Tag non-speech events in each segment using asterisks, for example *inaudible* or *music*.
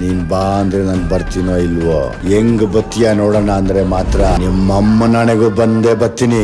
ನೀನ್ ಬಾ ಅಂದ್ರೆ ನಾನು ಬರ್ತೀನೋ ಇಲ್ವೋ? ಹೆಂಗ್ ಬತ್ತೀಯ ನೋಡೋಣ ಅಂದ್ರೆ ಮಾತ್ರ ನಿಮ್ಮಮ್ಮ ನನಗೂ ಬಂದೇ ಬತ್ತೀನಿ.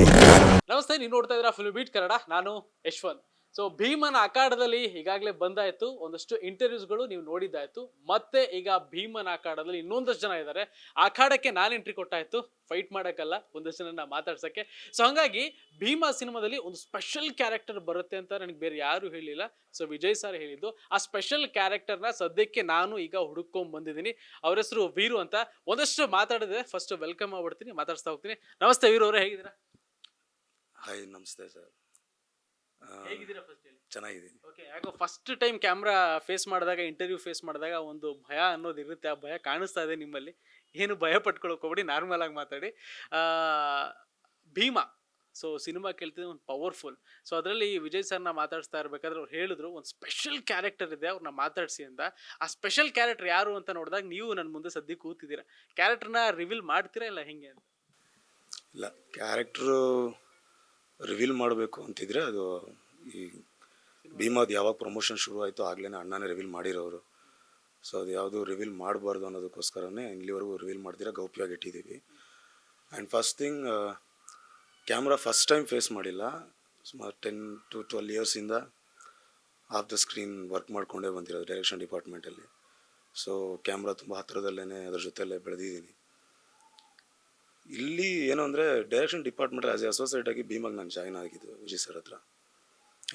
ನಮಸ್ತೆ ನೀವು ನೋಡ್ತಾ ಇದ್ದೀರಾ ಫುಲ್ ಬೀಟ್ ಕನ್ನಡ? ನಾನು ಯಶ್ವಂತ್. ಸೊ ಭೀಮನ ಅಖಾಡದಲ್ಲಿ ಈಗಾಗಲೇ ಬಂದಾಯ್ತು. ಒಂದಷ್ಟು ಇಂಟರ್ವ್ಯೂಸ್ಗಳು ನೀವು ನೋಡಿದ್ದಾಯ್ತು. ಮತ್ತೆ ಈಗ ಭೀಮನ ಅಖಾಡದಲ್ಲಿ ಇನ್ನೊಂದಷ್ಟು ಜನ ಇದ್ದಾರೆ. ಅಖಾಡಕ್ಕೆ ನಾನು ಎಂಟ್ರಿ ಕೊಟ್ಟಾಯ್ತು. ಫೈಟ್ ಮಾಡೋಕ್ಕಲ್ಲ, ಒಂದಷ್ಟು ಜನ ಮಾತಾಡ್ಸೋಕ್ಕೆ. ಸೊ ಹಂಗಾಗಿ ಭೀಮಾ ಸಿನಿಮಾದಲ್ಲಿ ಒಂದು ಸ್ಪೆಷಲ್ ಕ್ಯಾರೆಕ್ಟರ್ ಬರುತ್ತೆ ಅಂತ ನನಗೆ ಬೇರೆ ಯಾರು ಹೇಳಿಲ್ಲ. ಸೊ ವಿಜಯ್ ಸರ್ ಹೇಳಿದ್ದು, ಆ ಸ್ಪೆಷಲ್ ಕ್ಯಾರೆಕ್ಟರ್ನ ಸದ್ಯಕ್ಕೆ ನಾನು ಈಗ ಹುಡುಕೊಂಡ್ ಬಂದಿದ್ದೀನಿ. ಅವ್ರ ಹೆಸರು ವೀರು ಅಂತ. ಒಂದಷ್ಟು ಮಾತಾಡಿದ್ರೆ ಫಸ್ಟ್ ವೆಲ್ಕಮ್ ಮಾಡ್ಬಿಡ್ತೀನಿ, ಮಾತಾಡ್ಸ್ತಾ ಹೋಗ್ತೀನಿ. ನಮಸ್ತೆ ವೀರು ಅವರೇ, ಹೇಗಿದ್ದೀರಾ? ಹಾಯ್ ನಮಸ್ತೆ ಸರ್ ಚೆನ್ನಾಗಿದ್ದೀನಿ. ಓಕೆ ಯಾಕೋ ಫಸ್ಟ್ ಟೈಮ್ ಕ್ಯಾಮ್ರಾ ಫೇಸ್ ಮಾಡಿದಾಗ ಇಂಟರ್ವ್ಯೂ ಫೇಸ್ ಮಾಡಿದಾಗ ಒಂದು ಭಯ ಅನ್ನೋದು ಇರುತ್ತೆ. ಆ ಭಯ ಕಾಣಿಸ್ತಾ ಇದೆ ನಿಮ್ಮಲ್ಲಿ. ಏನು ಭಯ ಪಟ್ಕೊಳಕ್ಕೆ ಹೋಗ್ಬೇಡಿ ನಾರ್ಮಲ್ ಆಗಿ ಮಾತಾಡಿ. ಆ, ಭೀಮಾ. ಸೊ ಸಿನಿಮಾ ಕೇಳ್ತಿದ್ರೆ ಒಂದು ಪವರ್ಫುಲ್ ಸೊ ಅದರಲ್ಲಿ ವಿಜಯ್ ಸರ್ನ ಮಾತಾಡಿಸ್ತಾ ಇರ್ಬೇಕಾದ್ರೆ ಅವ್ರು ಹೇಳಿದ್ರು ಒಂದು ಸ್ಪೆಷಲ್ ಕ್ಯಾರೆಕ್ಟರ್ ಇದೆ ಅವ್ರನ್ನ ಮಾತಾಡಿಸಿ ಅಂತ. ಆ ಸ್ಪೆಷಲ್ ಕ್ಯಾರೆಕ್ಟರ್ ಯಾರು ಅಂತ ನೋಡಿದಾಗ ನೀವು ನನ್ನ ಮುಂದೆ ಸದ್ಯ ಕೂತಿದ್ದೀರಾ. ಕ್ಯಾರೆಕ್ಟರ್ನ ರಿವೀಲ್ ಮಾಡ್ತೀರಾ ಇಲ್ಲ ಹೆಂಗೆ ಅಂತ? ಇಲ್ಲ ಕ್ಯಾರೆಕ್ಟ್ರು ರಿವೀಲ್ ಮಾಡಬೇಕು ಅಂತಿದ್ರೆ ಅದು ಈ ಭೀಮಾದ ಯಾವಾಗ ಪ್ರಮೋಷನ್ ಶುರು ಆಯಿತು ಆಗಲೇ ಅಣ್ಣನೇ ರಿವೀಲ್ ಮಾಡಿರೋರು. ಸೊ ಅದು ಯಾವುದು ರಿವೀಲ್ ಮಾಡಬಾರ್ದು ಅನ್ನೋದಕ್ಕೋಸ್ಕರನೇ ಇಲ್ಲಿವರೆಗೂ ರಿವೀಲ್ ಮಾಡ್ದಿರ, ಗೌಪ್ಯವಾಗಿ ಇಟ್ಟಿದ್ದೀವಿ. And first thing camera first time face ಮಾಡಿಲ್ಲ. ಸುಮಾರು ಟೆನ್ ಟು ಟ್ವೆಲ್ ಇಯರ್ಸಿಂದ ಆಫ್ ದ ಸ್ಕ್ರೀನ್ ವರ್ಕ್ ಮಾಡಿಕೊಂಡೇ ಬಂದಿರೋದು ಡೈರೆಕ್ಷನ್ ಡಿಪಾರ್ಟ್ಮೆಂಟಲ್ಲಿ ಸೊ ಕ್ಯಾಮ್ರಾ ತುಂಬ ಹತ್ತಿರದಲ್ಲೇ ಅದ್ರ ಜೊತೆಯಲ್ಲೇ ಬೆಳೆದಿದ್ದೀನಿ. ಇಲ್ಲಿ ಏನು ಅಂದರೆ direction department as a associate ಆಗಿ ಭೀಮಾಗಿ ನಾನು ಜಾಯ್ನ್ ಆಗಿದ್ದು ವಿಜಯ್ ಸರ್ ಹತ್ರ.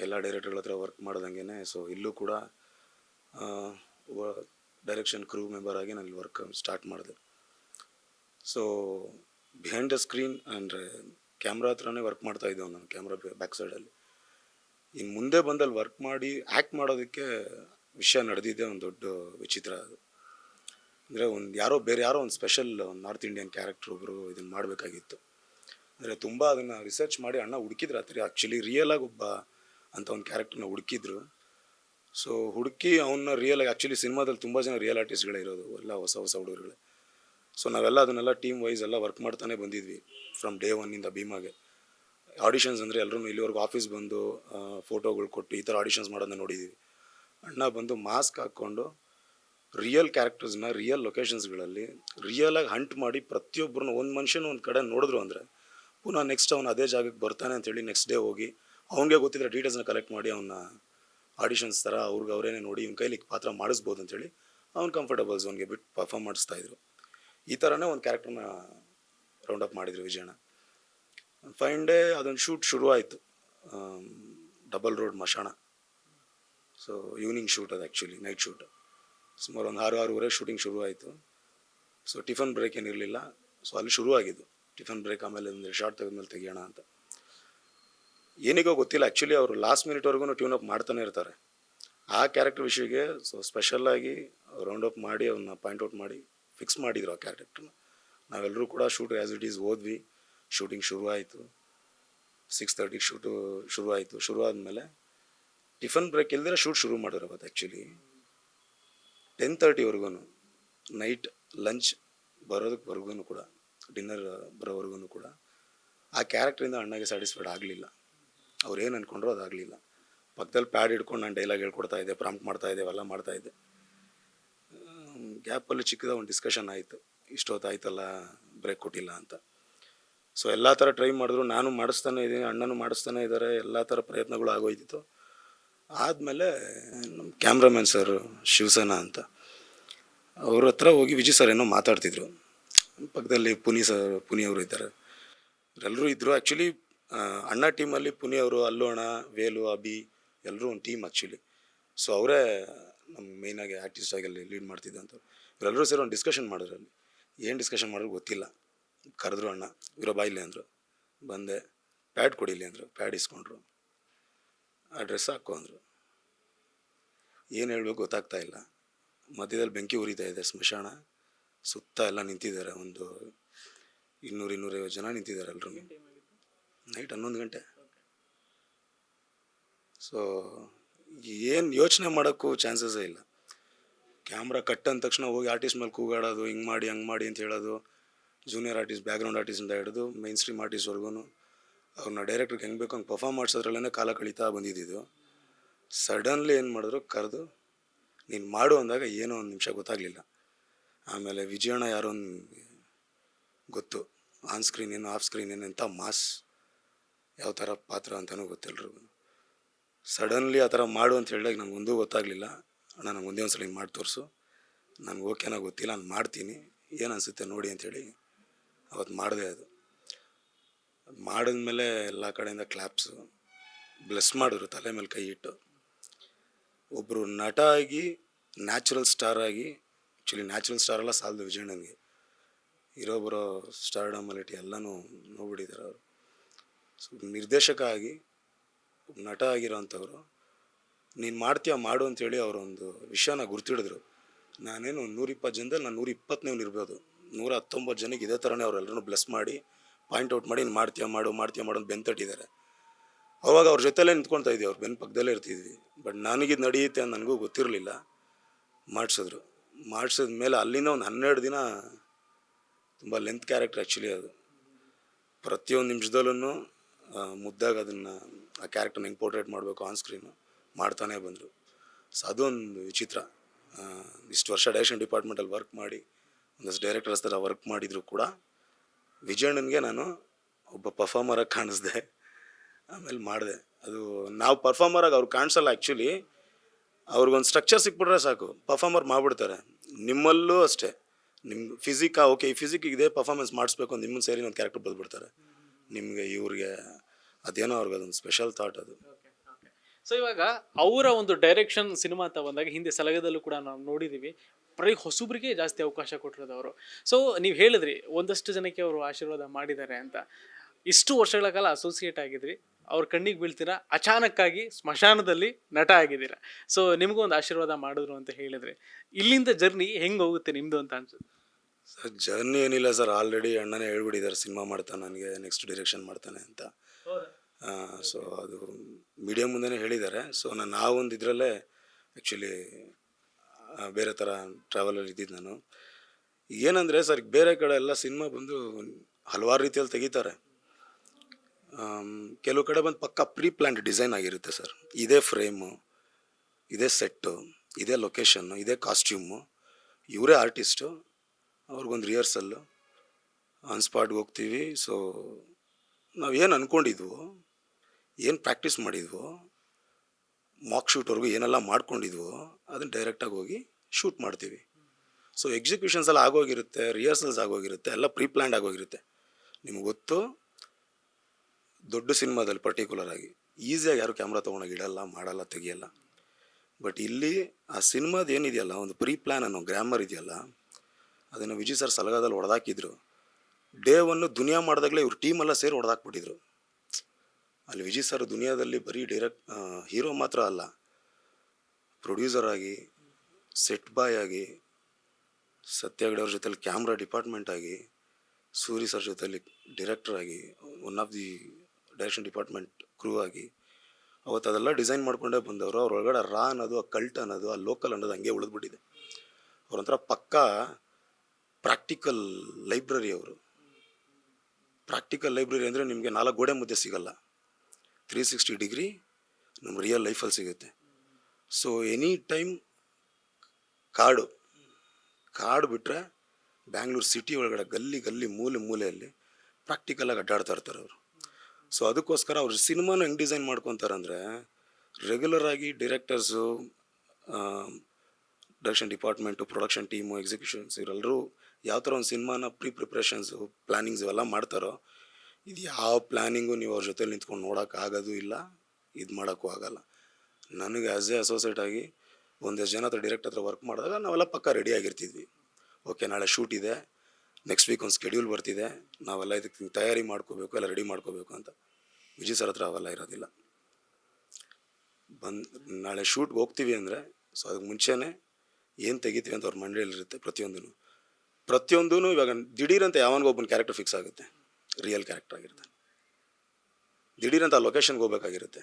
ಎಲ್ಲ ಡೈರೆಕ್ಟರ್ಗಳ ಹತ್ರ ವರ್ಕ್ ಮಾಡ್ದಂಗೆ ಸೊ ಇಲ್ಲೂ ಕೂಡ ಡೈರೆಕ್ಷನ್ ಕ್ರೂ ಮೆಂಬರ್ ಆಗಿ ನಾನು ವರ್ಕ್ ಸ್ಟಾರ್ಟ್ ಮಾಡಿದೆ. ಸೊ ಬಿಹೈಂಡ್ ದ ಸ್ಕ್ರೀನ್ ಅಂದರೆ ಕ್ಯಾಮ್ರಾ ಹತ್ರನೇ ವರ್ಕ್ ಮಾಡ್ತಾ ಇದ್ದೆವು ನಾನು ಕ್ಯಾಮ್ರಾ ಬ್ಯಾಕ್ ಸೈಡಲ್ಲಿ ಇನ್ನು ಮುಂದೆ ಬಂದಲ್ಲಿ ವರ್ಕ್ ಮಾಡಿ ಆ್ಯಕ್ಟ್ ಮಾಡೋದಕ್ಕೆ ವಿಷಯ ನಡೆದಿದ್ದೆ ಒಂದು ದೊಡ್ಡ ವಿಚಿತ್ರ ಅದು. ಅಂದರೆ ಒಂದು ಯಾರೋ ಬೇರೆ ಯಾರೋ ಒಂದು ಸ್ಪೆಷಲ್ ನಾರ್ತ್ ಇಂಡಿಯನ್ ಕ್ಯಾರೆಕ್ಟರ್ ಒಬ್ಬರು ಇದನ್ನು ಮಾಡಬೇಕಾಗಿತ್ತು. ಅಂದರೆ ತುಂಬ ಅದನ್ನು ರಿಸರ್ಚ್ ಮಾಡಿ ಅಣ್ಣ ಹುಡುಕಿದ್ರು ರಾತ್ರಿ ಆ್ಯಕ್ಚುಲಿ ರಿಯಲಾಗಿ ಒಬ್ಬ ಅಂತ ಒಂದು ಕ್ಯಾರೆಕ್ಟರ್ನ ಹುಡುಕಿದ್ರು. ಸೊ ಹುಡುಕಿ ಅವನ್ನ ರಿಯಲ್ ಆಗಿ ಆ್ಯಕ್ಚುಲಿ ಸಿನಿಮಾದಲ್ಲಿ ತುಂಬ ಜನ ರಿಯಲ್ ಆರ್ಟಿಸ್ಟ್ಗಳೇ ಇರೋದು, ಎಲ್ಲ ಹೊಸ ಹೊಸ ಹುಡುಗರುಗಳೇ. ಸೊ ನಾವೆಲ್ಲ ಅದನ್ನೆಲ್ಲ ಟೀಮ್ ವೈಸ್ ಎಲ್ಲ ವರ್ಕ್ ಮಾಡ್ತಾನೆ ಬಂದಿದ್ವಿ ಫ್ರಮ್ ಡೇ ಒನ್ನಿಂದ ಭೀಮಾಗೆ. ಆಡಿಷನ್ಸ್ ಅಂದರೆ ಎಲ್ಲರೂ ಇಲ್ಲಿವರೆಗೂ ಆಫೀಸ್ ಬಂದು ಫೋಟೋಗಳು ಕೊಟ್ಟು ಈ ಥರ ಆಡಿಷನ್ಸ್ ಮಾಡೋದನ್ನ ನೋಡಿದ್ದೀವಿ ಅಣ್ಣ ಬಂದು ಮಾಸ್ಕ್ ಹಾಕ್ಕೊಂಡು ರಿಯಲ್ ಕ್ಯಾರೆಕ್ಟರ್ಸ್ನ ರಿಯಲ್ ಲೊಕೇಶನ್ಸ್ಗಳಲ್ಲಿ ರಿಯಲಾಗಿ ಹಂಟ್ ಮಾಡಿ ಪ್ರತಿಯೊಬ್ಬರನ್ನ ಒಂದು ಮನುಷ್ಯನ ಒಂದು ಕಡೆ ನೋಡಿದ್ರು ಅಂದರೆ ಪುನಃ ನೆಕ್ಸ್ಟ್ ಅವ್ನು ಅದೇ ಜಾಗಕ್ಕೆ ಬರ್ತಾನೆ ಅಂತೇಳಿ ನೆಕ್ಸ್ಟ್ ಡೇ ಹೋಗಿ ಅವನಿಗೆ ಗೊತ್ತಿದ್ರೆ ಡೀಟೇಲ್ಸ್ನ ಕಲೆಕ್ಟ್ ಮಾಡಿ ಅವನ್ನ ಆಡಿಷನ್ಸ್ ಥರ ಅವ್ರಿಗೆ ಅವರೇನೆ ನೋಡಿ ಇವ್ನ ಕೈಲಿ ಪಾತ್ರ ಮಾಡಿಸ್ಬೋದು ಅಂತೇಳಿ ಅವ್ನು ಕಂಫರ್ಟಬಲ್ ಝೋನ್ಗೆ ಬಿಟ್ಟು ಪರ್ಫಾರ್ಮ್ ಮಾಡಿಸ್ತಾ ಇದ್ರು. ಈ ಥರನೇ ಒಂದು ಕ್ಯಾರೆಕ್ಟರ್ನ ರೌಂಡ್ ಅಪ್ ಮಾಡಿದ್ರು ವಿಜಯಣ್ಣ. ಫೈನ್ ಡೇ ಅದೊಂದು ಶೂಟ್ ಶುರು ಆಯಿತು. ಡಬಲ್ ರೋಡ್ ಮಶಾಣ. ಸೊ ಈವ್ನಿಂಗ್ ಶೂಟ್ ಅದು ಆ್ಯಕ್ಚುಲಿ ನೈಟ್ ಶೂಟ್ ಸುಮಾರು ಒಂದು ಆರು, ಆರೂವರೆ ಶೂಟಿಂಗ್ ಶುರು ಆಯಿತು ಸೊ ಟಿಫನ್ ಬ್ರೇಕ್ ಏನಿರಲಿಲ್ಲ ಸೊ ಅಲ್ಲಿ ಶುರು ಆಗಿದ್ದು ಟಿಫನ್ ಬ್ರೇಕ್ ಆಮೇಲೆ ಒಂದು ಶಾರ್ಟ್ ತೆಗೆದ್ಮೇಲೆ ತೆಗಿಯೋಣ ಅಂತ. ಏನಿಗೋ ಗೊತ್ತಿಲ್ಲ. ಆ್ಯಕ್ಚುಲಿ ಅವರು ಲಾಸ್ಟ್ ಮಿನಿಟ್ವರೆಗೂ ಟ್ಯೂನ್ ಅಪ್ ಮಾಡ್ತಾನೆ ಇರ್ತಾರೆ. ಆ ಕ್ಯಾರೆಕ್ಟರ್ ವಿಷಯಕ್ಕೆ ಸೊ ಸ್ಪೆಷಲ್ಲಾಗಿ ರೌಂಡ್ ಅಪ್ ಮಾಡಿ ಅವನ್ನ ಪಾಯಿಂಟ್ ಔಟ್ ಮಾಡಿ ಫಿಕ್ಸ್ ಮಾಡಿದ್ರು ಆ ಕ್ಯಾರೆಕ್ಟರ್ನ ನಾವೆಲ್ಲರೂ ಕೂಡ ಶೂಟ್ ಆ್ಯಸ್ ಇಟ್ ಈಸ್ ಓದ್ವಿ ಶೂಟಿಂಗ್ ಶುರು ಆಯಿತು ಸಿಕ್ಸ್ ತರ್ಟಿಗೆ ಶೂಟು ಶುರು ಆಯಿತು ಶುರು ಆದಮೇಲೆ ಟಿಫನ್ ಬ್ರೇಕ್ ಇಲ್ದಿರ ಶೂಟ್ ಶುರು ಮಾಡಿದ್ರು ಅವತ್ತು ಆ್ಯಕ್ಚುಲಿ ಟೆನ್ ತರ್ಟಿವರೆಗೂ ನೈಟ್ ಲಂಚ್ ಬರೋದಕ್ಕೆವರೆಗೂ ಕೂಡ ಡಿನ್ನರ್ ಬರೋವರೆಗೂ ಕೂಡ, ಆ ಕ್ಯಾರೆಕ್ಟ್ರಿಂದ ಅಣ್ಣಗೆ ಸ್ಯಾಟಿಸ್ಫೈಡ್ ಆಗಲಿಲ್ಲ. ಅವ್ರು ಏನು ಅಂದ್ಕೊಂಡ್ರು ಅದಾಗಲಿಲ್ಲ ಪಕ್ಕದಲ್ಲಿ ಪ್ಯಾಡ್ ಹಿಡ್ಕೊಂಡು ನಾನು ಡೈಲಾಗ್ ಹೇಳ್ಕೊಡ್ತಾ ಇದ್ದೆ ಪ್ರಾಂಪ್ಟ್ ಮಾಡ್ತಾ ಇದ್ದೆ ಎಲ್ಲ ಮಾಡ್ತಾ ಇದ್ದೆ. ಗ್ಯಾಪಲ್ಲಿ ಚಿಕ್ಕದ ಒಂದು ಡಿಸ್ಕಷನ್ ಆಯಿತು. ಇಷ್ಟೊತ್ತಾಯ್ತಲ್ಲ ಬ್ರೇಕ್ ಕೊಟ್ಟಿಲ್ಲ ಅಂತ. ಸೊ ಎಲ್ಲ ಥರ ಟ್ರೈ ಮಾಡಿದ್ರು, ನಾನು ಮಾಡಿಸ್ತಾನೆ ಇದ್ದೀನಿ ಅಣ್ಣನೂ ಮಾಡಿಸ್ತಾನೆ ಇದ್ದಾರೆ ಎಲ್ಲ ಥರ ಪ್ರಯತ್ನಗಳು ಆಗೋಯ್ತಿತ್ತು. ಆದಮೇಲೆ ನಮ್ಮ ಕ್ಯಾಮ್ರಾಮ್ಯಾನ್ ಸರ್ ಶಿವಸೇನಾ ಅಂತ, ಅವ್ರ ಹತ್ರ ಹೋಗಿ ವಿಜಯ್ ಸರ್ ಏನೋ ಮಾತಾಡ್ತಿದ್ರು. ಪಕ್ಕದಲ್ಲಿ ಪುನಿ ಸರ್, ಪುನಿ ಅವರು ಇದ್ದಾರೆ. ಎಲ್ಲರೂ ಇದ್ದರು ಆ್ಯಕ್ಚುಲಿ ಅಣ್ಣ ಟೀಮಲ್ಲಿ ಪುನಿ ಅವರು ಅಲ್ಲೋಣ ವೇಲು, ಅಭಿ, ಎಲ್ಲರೂ ಒಂದು ಟೀಮ್ ಆ್ಯಕ್ಚುಲಿ ಸೊ ಅವರೇ ನಮ್ಮ ಮೇಯ್ನಾಗಿ ಆರ್ಟಿಸ್ಟ್ ಆಗಿ ಅಲ್ಲಿ ಲೀಡ್ ಮಾಡ್ತಿದ್ದಂತ ಇವರೆಲ್ಲರೂ ಸೇರಿ ಒಂದು ಡಿಸ್ಕಷನ್ ಮಾಡಿದ್ರು ಅಲ್ಲಿ. ಏನು ಡಿಸ್ಕಷನ್ ಮಾಡಿದ್ರು ಗೊತ್ತಿಲ್ಲ. ಕರೆದ್ರು ಅಣ್ಣ ಇರೋ ಬಾಯಿಲಿ ಅಂದರು. ಬಂದೆ ಪ್ಯಾಡ್ ಕೊಡಿಲಿ ಅಂದರು ಪ್ಯಾಡ್ ಇಸ್ಕೊಂಡ್ರು. ಆ ಡ್ರೆಸ್ ಹಾಕೋ ಅಂದರು. ಏನು ಹೇಳಬೇಕು ಗೊತ್ತಾಗ್ತಾ ಇಲ್ಲ. ಮಧ್ಯದಲ್ಲಿ ಬೆಂಕಿ ಉರಿತಾ ಇದೆ ಸ್ಮಶಾನ. ಸುತ್ತ ಎಲ್ಲ ನಿಂತಿದ್ದಾರೆ. ಒಂದು ಇನ್ನೂರು ಇನ್ನೂರೈವತ್ತು ಜನ ನಿಂತಿದ್ದಾರೆ ಎಲ್ಲರೂ ನೈಟ್ ಹನ್ನೊಂದು ಗಂಟೆ. ಸೊ ಏನು ಯೋಚನೆ ಮಾಡೋಕ್ಕೂ ಚಾನ್ಸಸ್ಸೇ ಇಲ್ಲ. ಕ್ಯಾಮ್ರಾ ಕಟ್ ಅಂದ ತಕ್ಷಣ ಹೋಗಿ ಆರ್ಟಿಸ್ಟ್ ಮೇಲೆ ಕೂಗಾಡೋದು, ಹಿಂಗೆ ಮಾಡಿ, ಹಂಗೆ ಮಾಡಿ ಅಂತ ಹೇಳೋದು ಜೂನಿಯರ್ ಆರ್ಟಿಸ್ಟ್ ಬ್ಯಾಕ್ಗ್ರೌಂಡ್ ಆರ್ಟಿಸ್ಟಿಂದ ಹಿಡಿದು ಮೈನ್ ಸ್ಟ್ರೀಮ್ ಆರ್ಟಿಸ್ಟ್ವರೆಗೂ ಅವ್ರನ್ನ ಡೈರೆಕ್ಟ್ರಿಗೆ ಹೆಂಗೆ ಬೇಕು ಹಂಗೆ ಪರ್ಫಾರ್ಮ್ ಮಾಡಿಸೋದ್ರಲ್ಲೇ ಕಾಲ ಕಳೀತಾ ಬಂದಿದ್ದಿದ್ದು ಸಡನ್ಲಿ ಏನು ಮಾಡಿದ್ರು, ಕರೆದು, ನೀನು ಮಾಡು ಅಂದಾಗ ಏನೋ ಒಂದು ನಿಮಿಷ ಗೊತ್ತಾಗಲಿಲ್ಲ. ಆಮೇಲೆ ವಿಜಯಣ್ಣ ಯಾರೋ ಒಂದು ಗೊತ್ತು, ಆನ್ ಸ್ಕ್ರೀನ್ ಏನು ಆಫ್ ಸ್ಕ್ರೀನ್ ಏನು ಅಂತ ಮಾಸ್, ಯಾವ ಥರ ಪಾತ್ರ ಅಂತಲೂ ಗೊತ್ತಿಲ್ಲರು ಸಡನ್ಲಿ ಆ ಥರ ಮಾಡು ಅಂತ ಹೇಳಿದಾಗ ನಂಗೆ ಒಂದೂ ಗೊತ್ತಾಗಲಿಲ್ಲ. ಅಣ್ಣ, ನಂಗೆ ಒಂದೇ ಒಂದು ಸಲ ಹಿಂಗೆ ಮಾಡಿ ತೋರಿಸು. ನನಗೆ ಓಕೆನಾ ಗೊತ್ತಿಲ್ಲ, ನಾನು ಮಾಡ್ತೀನಿ. ಏನು ಅನಿಸುತ್ತೆ ನೋಡಿ ಅಂಥೇಳಿ ಅವತ್ತು ಮಾಡಿದೆ ಅದು. ಮಾಡಿದ್ಮೇಲೆ ಎಲ್ಲ ಕಡೆಯಿಂದ ಕ್ಲಾಪ್ಸು ಬ್ಲೆಸ್ ಮಾಡಿದ್ರು, ತಲೆ ಮೇಲೆ ಕೈ ಇಟ್ಟು. ಒಬ್ಬರು ನಟ ಆಗಿ ನ್ಯಾಚುರಲ್ ಸ್ಟಾರ್ ಆಗಿ ಆ್ಯಕ್ಚುಲಿ ನ್ಯಾಚುರಲ್ ಸ್ಟಾರ್ ಎಲ್ಲ ಸಾಲದು ವಿಜಯಣ್ಣನಿಗೆ ಇರೋ ಬರೋ ಸ್ಟಾರ್ಡಮಲಿಟಿ ಎಲ್ಲನೂ ನೋಡ್ಬಿಟ್ಟಿದ್ದಾರೆ ಅವರು. ಸೊ ನಿರ್ದೇಶಕ ಆಗಿ ನಟ ಆಗಿರೋಂಥವ್ರು, ನೀನು ಮಾಡ್ತೀಯ, ಮಾಡು ಅಂತೇಳಿ ಅವರೊಂದು ವಿಷಯನ ಗುರ್ತಿಡಿದ್ರು. ನಾನೇನು ನೂರಿಪ್ಪತ್ತು ಜನದಲ್ಲಿ ನಾನು ನೂರ ಇಪ್ಪತ್ತನೇವ್ನು ಇರ್ಬೋದು ನೂರ ಹತ್ತೊಂಬತ್ತು ಜನಕ್ಕೆ ಇದೇ ಥರನೇ ಅವರೆಲ್ಲರೂ ಬ್ಲೆಸ್ ಮಾಡಿ ಪಾಯಿಂಟ್ ಔಟ್ ಮಾಡಿ ಮಾಡ್ತೀಯ, ಮಾಡು ಮಾಡ್ತೀಯ, ಮಾಡು ಅಂತ ಬೆಂತಟ್ಟಿದ್ದಾರೆ. ಅವಾಗ ಅವ್ರ ಜೊತೆಲೇ ನಿಂತ್ಕೊಳ್ತಾ ಇದ್ದೀವಿ ಅವ್ರು ಬೆನ್ ಪಕ್ಕದಲ್ಲೇ ಇರ್ತಿದ್ವಿ. ಬಟ್ ನನಗಿದು ನಡೆಯುತ್ತೆ ಅಂತ ನನಗೂ ಗೊತ್ತಿರಲಿಲ್ಲ. ಮಾಡಿಸಿದ್ರು. ಮಾಡಿಸಿದ ಮೇಲೆ ಅಲ್ಲಿಂದ ಒಂದು ಹನ್ನೆರಡು ದಿನ ತುಂಬ ಲೆಂತ್ ಕ್ಯಾರೆಕ್ಟರ್ ಆ್ಯಕ್ಚುಲಿ ಅದು. ಪ್ರತಿಯೊಂದು ನಿಮಿಷದಲ್ಲೂ ಮುದ್ದಾಗ ಅದನ್ನು, ಆ ಕ್ಯಾರೆಕ್ಟರ್ನ ಹೆಂಗೆ ಪೋರ್ಟ್ರೇಟ್ ಮಾಡಬೇಕು ಆನ್ ಸ್ಕ್ರೀನು ಮಾಡ್ತಾನೆ ಬಂದರು. ಸೊ ಅದೊಂದು ವಿಚಿತ್ರ. ಇಷ್ಟು ವರ್ಷ ಡೈರೆಕ್ಷನ್ ಡಿಪಾರ್ಟ್ಮೆಂಟಲ್ಲಿ ವರ್ಕ್ ಮಾಡಿ, ಒಂದಷ್ಟು ಡೈರೆಕ್ಟರ್ಸ್ ಥರ ವರ್ಕ್ ಮಾಡಿದರೂ ಕೂಡ ವಿಜಯಣ್ಣನಿಗೆ ನಾನು ಒಬ್ಬ ಪರ್ಫಾರ್ಮರಾಗಿ ಕಾಣಿಸ್ದೆ. ಆಮೇಲೆ ಮಾಡಿದೆ. ಅದು ನಾವು ಪರ್ಫಾರ್ಮರಾಗಿ ಅವ್ರು ಕಾಣಿಸಲ್ಲ ಆ್ಯಕ್ಚುಲಿ ಅವ್ರಿಗೊಂದು ಸ್ಟ್ರಕ್ಚರ್ ಸಿಕ್ಬಿಟ್ರೆ ಸಾಕು. ಪರ್ಫಾರ್ಮರ್ ಮಾಡಿಬಿಡ್ತಾರೆ. ನಿಮ್ಮಲ್ಲೂ ಅಷ್ಟೇ. ನಿಮ್ಮ ಫಿಸಿಕಾ ಓಕೆ ಈ ಫಿಸಿಕ್ ಇದೆ ಪರ್ಫಾರ್ಮೆನ್ಸ್ ಮಾಡಿಸ್ಬೇಕು ಅಂತ ನಿಮ್ಮನ್ನು ಸೇರಿ ಒಂದು ಕ್ಯಾರೆಕ್ಟರ್ ಬದ್ಬಿಡ್ತಾರೆ ನಿಮಗೆ, ಇವ್ರಿಗೆ, ಅದೇನೋ ಅವ್ರಿಗೆ ಅದೊಂದು ಸ್ಪೆಷಲ್ ಥಾಟ್ ಅದು. ಸೊ ಇವಾಗ ಅವರ ಒಂದು ಡೈರೆಕ್ಷನ್ ಸಿನಿಮಾ ಅಂತ ಬಂದಾಗ ಹಿಂದೆ ಸಲಗದಲ್ಲೂ ಕೂಡ ನಾವು ನೋಡಿದ್ದೀವಿ ಪ್ರೈ ಹೊಸಬ್ರಿಗೆ ಜಾಸ್ತಿ ಅವಕಾಶ ಕೊಟ್ಟಿರೋದು ಅವರು. ಸೊ ನೀವು ಹೇಳಿದ್ರಿ, ಒಂದಷ್ಟು ಜನಕ್ಕೆ ಅವರು ಆಶೀರ್ವಾದ ಮಾಡಿದ್ದಾರೆ ಅಂತ. ಇಷ್ಟು ವರ್ಷಗಳ ಕಾಲ ಅಸೋಸಿಯೇಟ್ ಆಗಿದ್ರಿ, ಅವ್ರ ಕಣ್ಣಿಗೆ ಬೀಳ್ತೀರಾ, ಅಚಾನಕ್ಕಾಗಿ ಸ್ಮಶಾನದಲ್ಲಿ ನಟ ಆಗಿದ್ದೀರಾ. ಸೊ ನಿಮಗೂ ಒಂದು ಆಶೀರ್ವಾದ ಮಾಡಿದ್ರು ಅಂತ ಹೇಳಿದ್ರಿ. ಇಲ್ಲಿಂದ ಜರ್ನಿ ಹೆಂಗೆ ಹೋಗುತ್ತೆ ನಿಮ್ಮದು ಅಂತ ಅನ್ಸುತ್ತೆ? ಸರ್ ಜರ್ನಿ ಏನಿಲ್ಲ ಸರ್. ಆಲ್ರೆಡಿ ಅಣ್ಣನೇ ಹೇಳ್ಬಿಟ್ಟಿದ್ದಾರೆ ಸಿನಿಮಾ ಮಾಡ್ತಾನೆ, ನನಗೆ ನೆಕ್ಸ್ಟ್ ಡಿರೆಕ್ಷನ್ ಮಾಡ್ತಾನೆ ಅಂತ. ಸೊ ಅದು ಮೀಡಿಯಾ ಮುಂದೆನೇ ಹೇಳಿದ್ದಾರೆ. ಸೊ ನಾನು ನಾವೊಂದು ಇದರಲ್ಲೇ ಆ್ಯಕ್ಚುಲಿ ಬೇರೆ ಥರ ಟ್ರಾವೆಲಲ್ಲಿ ಇದ್ದಿದ್ದು ನಾನು. ಏನಂದರೆ ಸರ್, ಬೇರೆ ಕಡೆ ಎಲ್ಲ ಸಿನಿಮಾ ಬಂದು ಹಲವಾರು ರೀತಿಯಲ್ಲಿ ತೆಗಿತಾರೆ. ಕೆಲವು ಕಡೆ ಬಂದು ಪಕ್ಕ ಪ್ರೀ ಪ್ಲ್ಯಾಂಡ್ ಡಿಸೈನ್ ಆಗಿರುತ್ತೆ ಸರ್. ಇದೇ ಫ್ರೇಮು ಇದೇ ಸೆಟ್ಟು ಇದೇ ಲೊಕೇಶನ್ನು ಇದೇ ಕಾಸ್ಟ್ಯೂಮು ಇವರೇ ಆರ್ಟಿಸ್ಟು ಅವ್ರಿಗೊಂದು ರಿಹರ್ಸಲ್ಲು ಆನ್ ಸ್ಪಾಟ್ಗೆ ಹೋಗ್ತೀವಿ. ಸೊ ನಾವು ಏನು ಅಂದ್ಕೊಂಡಿದ್ವು ಏನು ಪ್ರಾಕ್ಟೀಸ್ ಮಾಡಿದ್ವು ಮಾಕ್ ಶೂಟ್ವರೆಗೂ ಏನೆಲ್ಲ ಮಾಡ್ಕೊಂಡಿದ್ವೋ ಅದನ್ನು ಡೈರೆಕ್ಟಾಗಿ ಹೋಗಿ ಶೂಟ್ ಮಾಡ್ತೀವಿ. ಸೊ ಎಕ್ಸಿಕ್ಯೂಷನ್ಸ್ ಎಲ್ಲ ಆಗೋಗಿರುತ್ತೆ ರಿಹರ್ಸಲ್ಸ್ ಆಗೋಗಿರುತ್ತೆ, ಎಲ್ಲ ಪ್ರೀ ಪ್ಲ್ಯಾಂಡ್ ಆಗೋಗಿರುತ್ತೆ. ನಿಮ್ಗೆ ಗೊತ್ತು? ದೊಡ್ಡ ಸಿನಿಮಾದಲ್ಲಿ ಪರ್ಟಿಕ್ಯುಲರ್ ಆಗಿ ಈಸಿಯಾಗಿ ಯಾರು ಕ್ಯಾಮ್ರಾ ತೊಗೊಂಡೋಗಿ ಇಡಲ್ಲ, ಮಾಡಲ್ಲ, ತೆಗಿಯಲ್ಲ. ಬಟ್ ಇಲ್ಲಿ ಆ ಸಿನಿಮಾದ ಏನಿದೆಯಲ್ಲ, ಒಂದು ಪ್ರೀ ಪ್ಲ್ಯಾನ್ ಅನ್ನೋ ಗ್ರಾಮರ್ ಇದೆಯಲ್ಲ, ಅದನ್ನು ವಿಜಯ್ ಸರ್ ಸಲಗಾದಲ್ಲಿ ಹೊಡೆದಾಕಿದ್ರು. ಡೇ ಒನ್ನು ದುನಿಯಾ ಮಾಡಿದಾಗಲೇ ಇವ್ರ ಟೀಮೆಲ್ಲ ಸೇರಿ ಹೊಡೆದಾಕ್ಬಿಟ್ಟಿದ್ರು. ಅಲ್ಲಿ ವಿಜಯ್ ಸರ್ ದುನಿಯಾದಲ್ಲಿ ಬರೀ ಡೈರೆಕ್ಟ್ ಹೀರೋ ಮಾತ್ರ ಅಲ್ಲ. ಪ್ರೊಡ್ಯೂಸರ್ ಆಗಿ ಸೆಟ್ ಬಾಯ್ ಆಗಿ ಸತ್ಯಾಗಡವ್ರ ಜೊತೆಲಿ ಕ್ಯಾಮ್ರಾ ಡಿಪಾರ್ಟ್ಮೆಂಟ್ ಆಗಿ, ಸೂರಿ ಸರ್ ಜೊತೆಲಿ ಡಿರೆಕ್ಟರ್ ಆಗಿ one of the direction department crew ಆಗಿ, ಅವತ್ತು ಅದೆಲ್ಲ ಡಿಸೈನ್ ಮಾಡ್ಕೊಂಡೇ ಬಂದವರು. ಅವ್ರ ಒಳಗಡೆ ರಾ ಅನ್ನೋದು, ಆ ಕಲ್ಟ್ ಅನ್ನೋದು, ಆ ಲೋಕಲ್ ಅನ್ನೋದು ಹಂಗೆ ಉಳಿದ್ಬಿಟ್ಟಿದೆ. ಅವ್ರೊಂಥರ ಪಕ್ಕಾ ಪ್ರಾಕ್ಟಿಕಲ್ ಲೈಬ್ರರಿ ಅವರು. ಪ್ರಾಕ್ಟಿಕಲ್ ಲೈಬ್ರರಿ ಅಂದರೆ ನಿಮಗೆ ನಾಲ್ಕು ಗೋಡೆ ಮುದ್ದೆ ಸಿಗಲ್ಲ. ತ್ರೀ ಸಿಕ್ಸ್ಟಿ ಡಿಗ್ರಿ ನಮ್ಮ ರಿಯಲ್ ಲೈಫಲ್ಲಿ ಸಿಗುತ್ತೆ. ಸೊ ಎನಿ ಟೈಮ್ ಕಾಡು ಕಾಡು ಬಿಟ್ಟರೆ ಬ್ಯಾಂಗ್ಳೂರು ಸಿಟಿ ಒಳಗಡೆ ಗಲ್ಲಿ ಗಲ್ಲಿ ಮೂಲೆ ಮೂಲೆಯಲ್ಲಿ ಪ್ರಾಕ್ಟಿಕಲಾಗಿ ಅಡ್ಡಾಡ್ತಾ ಇರ್ತಾರೆ ಅವರು. ಸೊ ಅದಕ್ಕೋಸ್ಕರ ಅವ್ರು ಸಿನಿಮಾನ ಹೆಂಗೆ ಡಿಸೈನ್ ಮಾಡ್ಕೊತಾರೆ ಅಂದರೆ ರೆಗ್ಯುಲರ್ ಆಗಿ directors direction department production team executions ಇವರೆಲ್ಲರೂ ಯಾವ ಥರ ಒಂದು ಸಿನಿಮಾನ ಪ್ರೀ ಪ್ರಿಪ್ರೇಷನ್ಸು ಪ್ಲ್ಯಾನಿಂಗ್ಸ್ ಇವೆಲ್ಲ ಮಾಡ್ತಾರೋ ಇದು ಯಾವ ಪ್ಲ್ಯಾನಿಂಗು ನೀವು ಅವ್ರ ಜೊತೆ ನಿಂತ್ಕೊಂಡು ನೋಡೋಕ್ಕಾಗೋದು ಇಲ್ಲ, ಇದು ಮಾಡೋಕ್ಕೂ ಆಗಲ್ಲ. ನನಗೆ ಆ್ಯಸ್ ಎ ಅಸೋಸಿಯೇಟ್ ಆಗಿ ಒಂದಷ್ಟು ಜನ ಹತ್ರ ಡೈರೆಕ್ಟ್ ಹತ್ರ ವರ್ಕ್ ಮಾಡಿದಾಗ ನಾವೆಲ್ಲ ಪಕ್ಕ ರೆಡಿ ಆಗಿರ್ತಿದ್ವಿ. ಓಕೆ ನಾಳೆ ಶೂಟ್ ಇದೆ. ನೆಕ್ಸ್ಟ್ ವೀಕ್ ಒಂದು ಸ್ಕೆಡ್ಯೂಲ್ ಬರ್ತಿದೆ. ನಾವೆಲ್ಲ ಇದಕ್ಕೆ ತಯಾರಿ ಮಾಡ್ಕೋಬೇಕು, ಎಲ್ಲ ರೆಡಿ ಮಾಡ್ಕೋಬೇಕು ಅಂತ. ವಿಜಯ್ ಸರ್ ಹತ್ರ ಅವೆಲ್ಲ ಇರೋದಿಲ್ಲ. ಬಂದು, ನಾಳೆ ಶೂಟ್ಗೆ ಹೋಗ್ತೀವಿ ಅಂದರೆ ಸೊ ಅದಕ್ಕೆ ಮುಂಚೆನೇ ಏನು ತೆಗಿತೀವಿ ಅಂತ ಅವ್ರ ಮಂಡಳಿಯಲ್ಲಿರುತ್ತೆ ಪ್ರತಿಯೊಂದೂ ಪ್ರತಿಯೊಂದೂ ಇವಾಗ ದಿಢೀರಂತ ಯಾವನಿಗೂ ಒಬ್ಬನ ಕ್ಯಾರೆಕ್ಟರ್ ಫಿಕ್ಸ್ ಆಗುತ್ತೆ. ರಿಯಲ್ ಕ್ಯಾರೆಕ್ಟರ್ ಆಗಿರುತ್ತೆ. ದಿಢೀರಂತ ಆ ಲೊಕೇಶನ್ಗೆ ಹೋಗ್ಬೇಕಾಗಿರುತ್ತೆ.